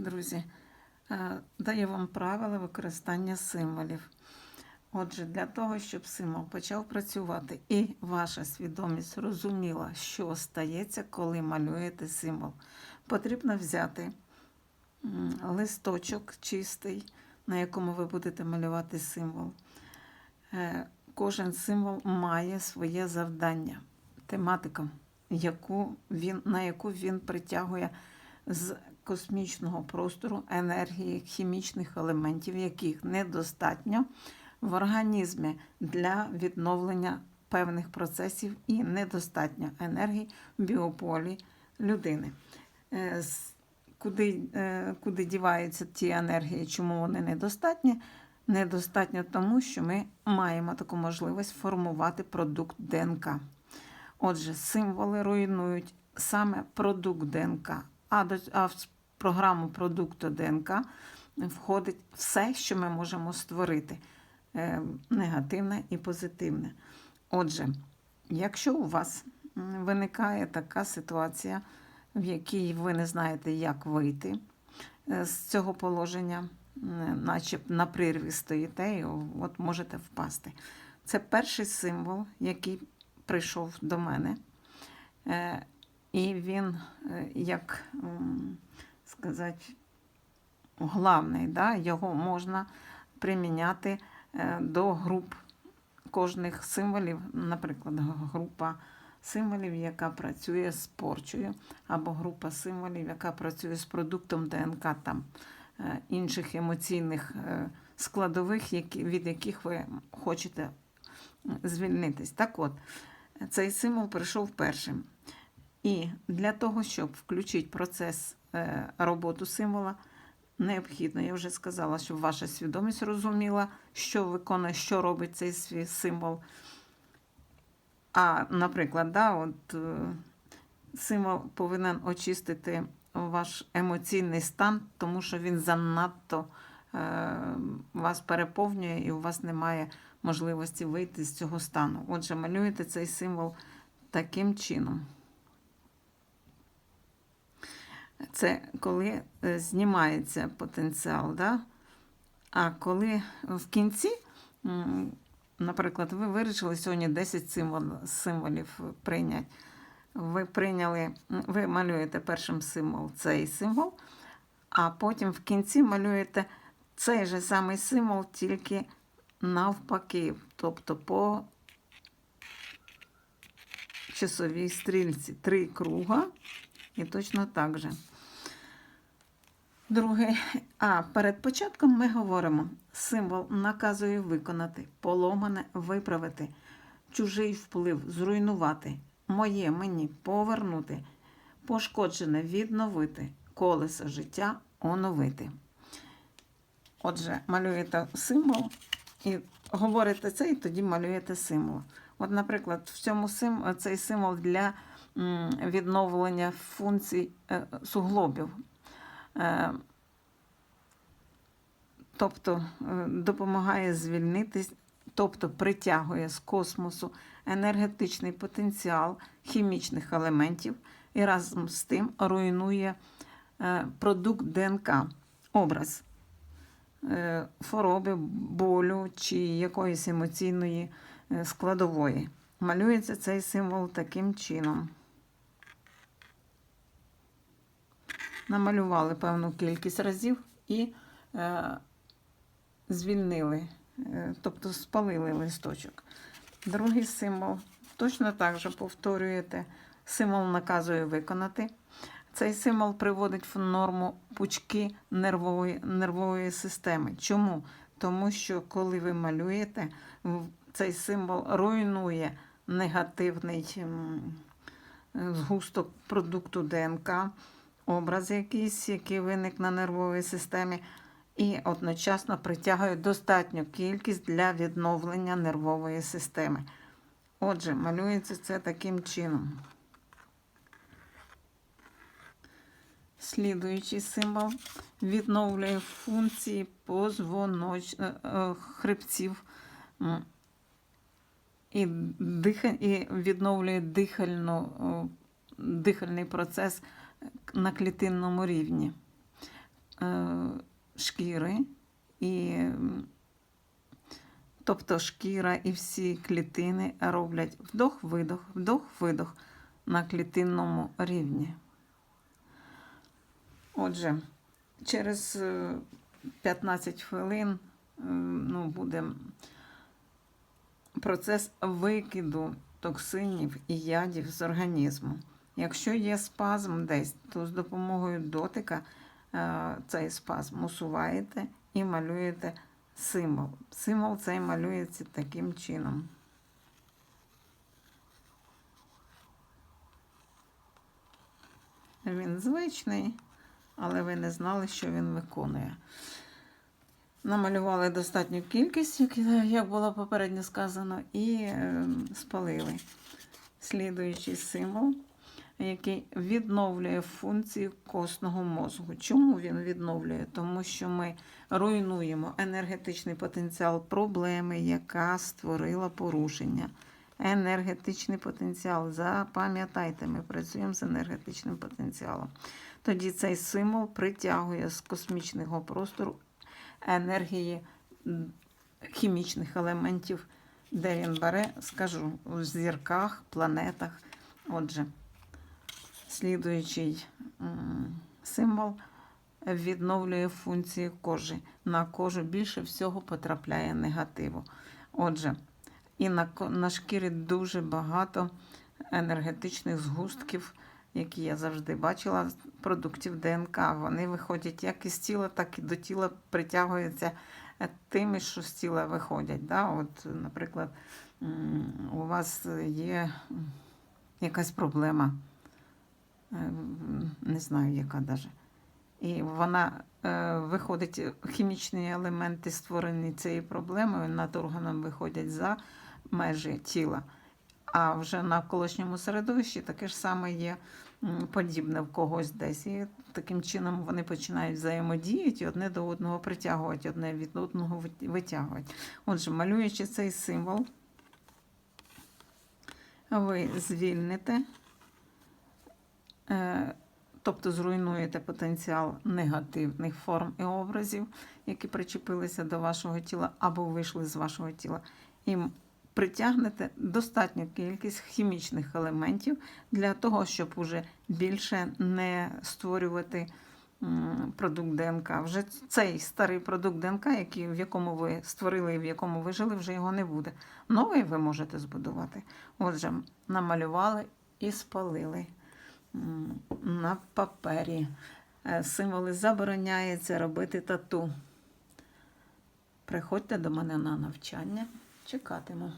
друзі, е, даю вам правила використання символів. Отже, для того, щоб символ почав працювати і ваша свідомість розуміла, що стається, коли малюєте символ, потрібно взяти листочок чистий, на якому ви будете малювати символ. Е, Кожен символ має своє завдання, тематика, яку він, на яку він притягує з космічного простору енергії хімічних елементів, яких недостатньо в організмі для відновлення певних процесів і недостатньо енергії в біополі людини. Е, Куди, е, куди діваються ті енергії, чому вони недостатні? Недостатньо тому, що ми маємо таку можливість формувати продукт ДНК. Отже, символи руйнують саме продукт ДНК. А, в програму продукту ДНК входить все, що ми можемо створити е, негативне і позитивне. Отже, якщо у вас виникає така ситуація, в якій ви не знаєте, як вийти е, з цього положення, наче на прірві стоїте, і от можете впасти. Це перший символ, який прийшов до мене. І він, е, як сказати, главний, да? його можна приміняти е, до груп кожних символів, наприклад, група символів, яка працює з порчею, або група символів, яка працює з продуктом ДНК там е, інших емоційних складових, від яких ви хочете звільнитись. Так от, цей символ прийшов першим. І для того, щоб включити процес е, роботу символа, необхідно, я вже сказала, щоб ваша свідомість розуміла, що виконує, що робить цей свій символ. А, наприклад, да, от, е, символ повинен очистити ваш емоційний стан, тому що він занадто е, вас переповнює і у вас немає можливості вийти з цього стану. Отже, малюєте цей символ таким чином. Це коли е, знімається потенціал, да? а коли в кінці, наприклад, ви вирішили сьогодні 10 символ, символів прийняти. Ви прийняли, ви малюєте першим символ цей символ, а потім в кінці малюєте цей же самий символ, тільки навпаки, тобто по часовій стрільці. Три круга і точно так же. Друге, а перед початком ми говоримо: символ наказує виконати, поломане виправити, чужий вплив зруйнувати, моє мені повернути, пошкоджене відновити, колесо життя оновити. Отже, малюєте символ і говорите це, і тоді малюєте символ. От, наприклад, в цьому сим, цей символ для відновлення функцій е, суглобів. Е, Тобто е, допомагає звільнитись, тобто притягує з космосу енергетичний потенціал хімічних елементів і разом з тим руйнує е, продукт ДНК, образ хвороби, болю чи якоїсь емоційної складової. Малюється цей символ таким чином. Намалювали певну кількість разів і е, звільнили, е, тобто спалили листочок. Другий символ точно так же повторюєте. Символ наказує виконати. Цей символ приводить в норму пучки нервової, нервової системи. Чому? Тому що коли ви малюєте, цей символ руйнує негативний згусток продукту ДНК, образ якийсь, який виник на нервовій системі, і одночасно притягує достатню кількість для відновлення нервової системи. Отже, малюється це таким чином. Слідуючий символ відновлює функції позвоноч... е, е, хребців і, диха... і відновлює дихальну, дихальний процес на клітинному рівні. е, шкіри і тобто шкіра і всі клітини роблять вдох-видох, вдох-видох на клітинному рівні. Отже, через е, 15 хвилин е, ну, буде процес викиду токсинів і ядів з організму. Якщо є спазм десь, то з допомогою дотика е, цей спазм усуваєте і малюєте символ. Символ цей малюється таким чином. Він звичний, але ви не знали, що він виконує. Намалювали достатню кількість, як, було попередньо сказано, і е, спалили. Слідуючий символ, який відновлює функції костного мозку. Чому він відновлює? Тому що ми руйнуємо енергетичний потенціал проблеми, яка створила порушення. Енергетичний потенціал. Запам'ятайте, ми працюємо з енергетичним потенціалом. Тоді цей символ притягує з космічного простору енергії хімічних елементів, де він бере, скажу, у зірках, планетах. Отже, слідуючий символ відновлює функції кожи. На кожу більше всього потрапляє негативу. Отже, і на, на шкірі дуже багато енергетичних згустків, які я завжди бачила, продуктів ДНК. Вони виходять як із тіла, так і до тіла притягуються е, тими, що з тіла виходять. Да? От, наприклад, у вас є якась проблема, не знаю, яка навіть. І вона е, виходить, хімічні елементи, створені цією проблемою, над органом виходять за межі тіла. А вже на навколишньому середовищі таке ж саме є подібне в когось десь. І таким чином вони починають взаємодіяти, одне до одного притягувати, одне від одного витягувати. Отже, малюючи цей символ, ви звільните, е, тобто зруйнуєте потенціал негативних форм і образів, які причепилися до вашого тіла або вийшли з вашого тіла. І притягнете достатню кількість хімічних елементів для того, щоб уже більше не створювати продукт ДНК. Вже цей старий продукт ДНК, який, в якому ви створили і в якому ви жили, вже його не буде. Новий ви можете збудувати. Отже, намалювали і спалили на папері. Е, Символи забороняється робити тату. Приходьте до мене на навчання. Чекатиму.